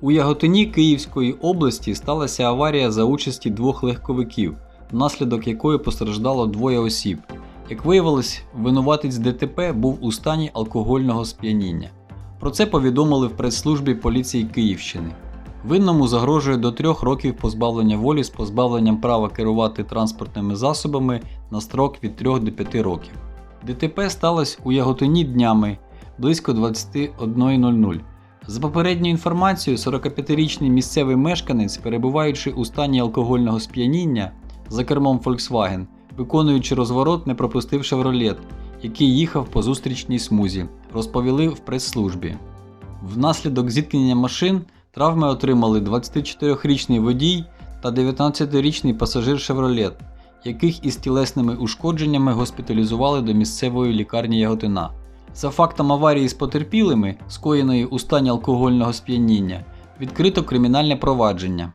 У Яготині Київської області сталася аварія за участі двох легковиків, внаслідок якої постраждало двоє осіб. Як виявилось, винуватець ДТП був у стані алкогольного сп'яніння. Про це повідомили в прес-службі поліції Київщини. Винному загрожує до трьох років позбавлення волі з позбавленням права керувати транспортними засобами на строк від 3 до 5 років. ДТП сталося у Яготині днями близько 21.00. За попередньою інформацією, 45-річний місцевий мешканець, перебуваючи у стані алкогольного сп'яніння за кермом Volkswagen, виконуючи розворот, не пропустив шевролет, який їхав по зустрічній смузі, розповіли в прес-службі. Внаслідок зіткнення машин травми отримали 24-річний водій та 19-річний пасажир Chevrolet, яких із тілесними ушкодженнями госпіталізували до місцевої лікарні Яготина. За фактом аварії з потерпілими, скоєної у стані алкогольного сп'яніння, відкрито кримінальне провадження.